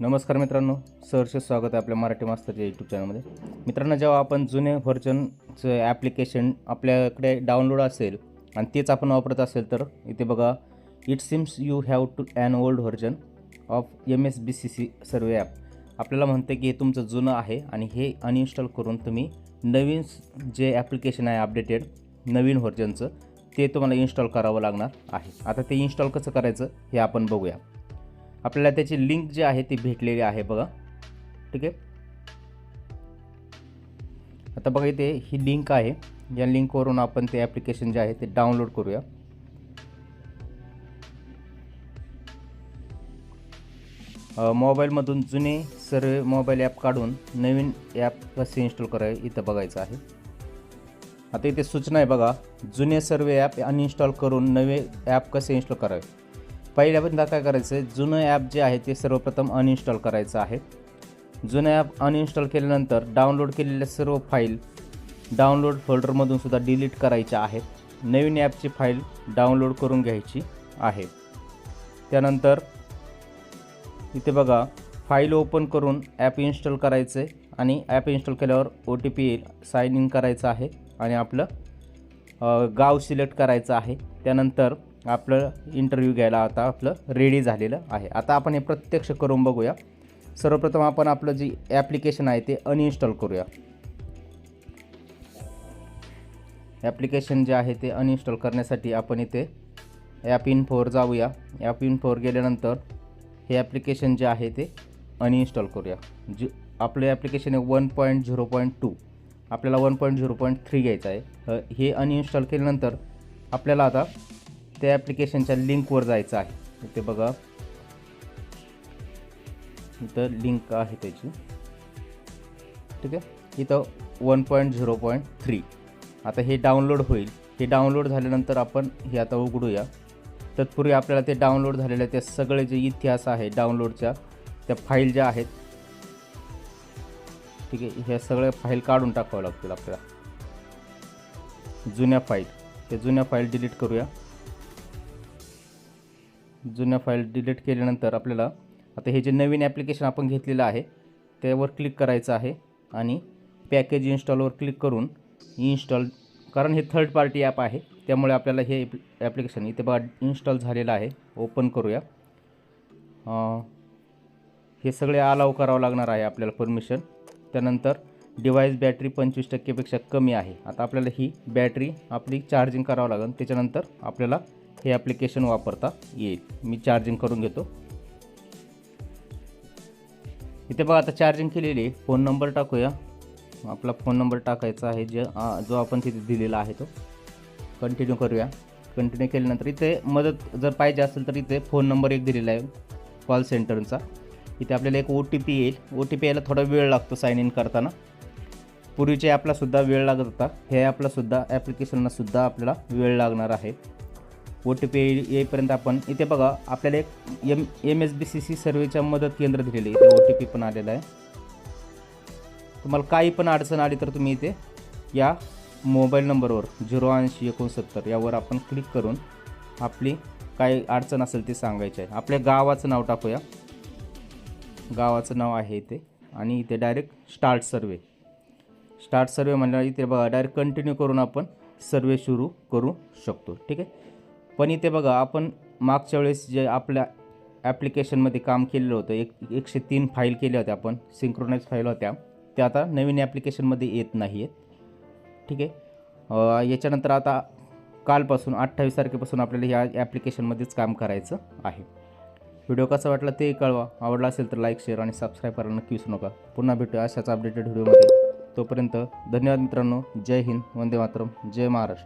नमस्कार मित्रांनो सहर्ष स्वागत आहे आपल्या मराठी मास्तरच्या यूट्यूब चॅनलमध्ये मित्रांनो जेव्हा आपण जुने व्हर्जनचं ॲप्लिकेशन आपल्याकडे डाउनलोड असेल आणि तेच आपण वापरत असेल तर इथे बघा it seems you have to an old version of M S B C C survey app आपल्याला म्हणते की हे तुमचं जुनं आहे आणि हे अनइन्स्टॉल करून तुम्ही नवीन जे ॲप्लिकेशन आहे अपडेटेड नवीन व्हर्जनचं ते तुम्हाला इन्स्टॉल करावं लागणार आहे. आता ते इन्स्टॉल कसं करायचं हे आपण बघूया. आपल्याला त्याची लिंक जी आहे ती भेटलेली आहे बघा. ठीक आहे? आता बघा इथे ही लिंक आहे. या लिंकवरून आपण ते ॲप्लिकेशन जे आहे ते डाउनलोड करूया. मोबाईलमधून जुने सर्व मोबाईल ॲप काढून नवीन ॲप कसे इन्स्टॉल करावे इथं बघायचं आहे. आता इथे सूचना आहे बघा. जुने सर्व ॲप अनइन्स्टॉल करून नवे ॲप कसे इन्स्टॉल करावे. पहिल्यांदा काय करायचं आहे जुनं ॲप जे आहे ते सर्वप्रथम अनइन्स्टॉल करायचं आहे. जुनं ॲप अनइन्स्टॉल केल्यानंतर डाउनलोड केलेल्या सर्व फाईल डाउनलोड फोल्डरमधून सुद्धा डिलीट करायच्या आहेत. नवीन ॲपची फाईल डाउनलोड करून घ्यायची आहे. त्यानंतर इथे बघा फाईल ओपन करून ॲप इन्स्टॉल करायचं आहे आणि ॲप इन्स्टॉल केल्यावर ओ टी पी येईल साइन इन करायचं आहे आणि आपलं गाव सिलेक्ट करायचं आहे. त्यानंतर आपलं इंटरव्ह्यू घ्यायला आता आपलं रेडी झालेलं आहे. आता आपण हे प्रत्यक्ष करून बघूया. सर्वप्रथम आपण आपलं जी ॲप्लिकेशन आहे ते अनइन्स्टॉल करूया. ॲप्लिकेशन जे आहे ते अनइन्स्टॉल करण्यासाठी आपण इथे ॲप इन्फोवर जाऊया. ॲप फोर गेल्यानंतर हे ॲप्लिकेशन जे आहे ते अनइन्स्टॉल करूया. जे आपलं ॲप्लिकेशन आहे one point zero point two आपल्याला one point zero point three घ्यायचं आहे. हे अनइन्स्टॉल केल्यानंतर आपल्याला आता त्या ॲप्लिकेशनच्या लिंकवर जायचं आहे. इथे बघा. इथं लिंक आहे त्याची. ठीक आहे? इथं one point zero point three आता हे डाउनलोड होईल. हे डाउनलोड झाल्यानंतर आपण हे आता उघडूया. तत्पूर्वी आपल्याला ते डाउनलोड झालेल्या त्या सगळे जे इतिहास आहे डाउनलोडच्या त्या फाईल ज्या आहेत ठीक आहे ह्या सगळ्या फाईल काढून टाकाव्या लागतील आपल्याला. जुन्या फाईल त्या जुन्या फाईल डिलीट करूया. जुन्या फाईल डिलीट केल्यानंतर आपल्याला आता हे जे नवीन ॲप्लिकेशन आपण घेतलेलं आहे त्यावर क्लिक करायचं आहे आणि पॅकेज इन्स्टॉलवर क्लिक करून इन्स्टॉल कारण हे थर्ड पार्टी ॲप आहे त्यामुळे आपल्याला हे ॲप्लिकेशन इथे बघा इन्स्टॉल झालेलं आहे. ओपन करूया. हे सगळे अलाव करावं लागणार आहे आपल्याला परमिशन त्यानंतर डिव्हाइस बॅटरी पंचवीस टक्केपेक्षा कमी आहे. आता आपल्याला ही बॅटरी आपली चार्जिंग करावं लागेल. त्याच्यानंतर आपल्याला हे ॲप्लिकेशन वापरता येईल. मी चार्जिंग करून घेतो. इथे बघा आता चार्जिंग केलेली आहे. फोन नंबर टाकूया. आपला फोन नंबर टाकायचा आहे जे जो आपण तिथे दिलेला आहे तो. कंटिन्यू करूया. कंटिन्यू केल्यानंतर इथे मदत जर पाहिजे असेल तर इथे फोन नंबर एक दिलेला आहे. कॉल सेंटरचा इथे आपल्याला एक ओ टी पी येईल. ओ टी पी यायला थोडा वेळ लागतो साइन इन करताना. पूर्वीच्या ॲपलासुद्धा वेळ लागत होता. हे ॲपलासुद्धा ॲप्लिकेशनलासुद्धा आपल्याला वेळ लागणार आहे. ओ टी पी येईपर्यंत आपण इथे बघा आपल्याला एक M M S B C C सर्वेच्या मदत केंद्र दिलेले इथे ओ टी पी पण आलेला आहे. तुम्हाला काही पण अडचण आली तर तुम्ही इथे या मोबाईल नंबरवर झिरो ऐंशी एकोणसत्तर यावर आपण क्लिक करून आपली काय अडचण असेल ते सांगायची आहे. आपल्या गावाचं नाव टाकूया. गावाचं नाव आहे इथे आणि इथे direct start survey start survey म्हणल्यावर इथे बघा डायरेक्ट कंटिन्यू करून आपण सर्वे सुरू करू शकतो. ठीक आहे? पण इथे बघा आपण मागच्या वेळेस जे आपल्या ॲप्लिकेशनमध्ये काम केलेलं होतं एक एकशे तीन फाईल केल्या होत्या आपण सिंक्रोनाइज फाईल होत्या त्या आता नवीन ॲप्लिकेशनमध्ये येत नाही आहेत ठीक आहे? याच्यानंतर आता कालपासून अठ्ठावीस तारखेपासून आपल्याला ह्या ॲप्लिकेशनमध्येच काम करायचं आहे. व्हिडिओ कसा वाटला ते कळवा. आवडला असेल तर लाईक शेअर आणि सबस्क्राईब करायला नक्की विसरू नका. पुन्हा भेटूया अशाच अपडेटेड व्हिडिओमध्ये. तोपर्यंत धन्यवाद मित्रांनो. जय हिंद. वंदे मातरम. जय महाराष्ट्र.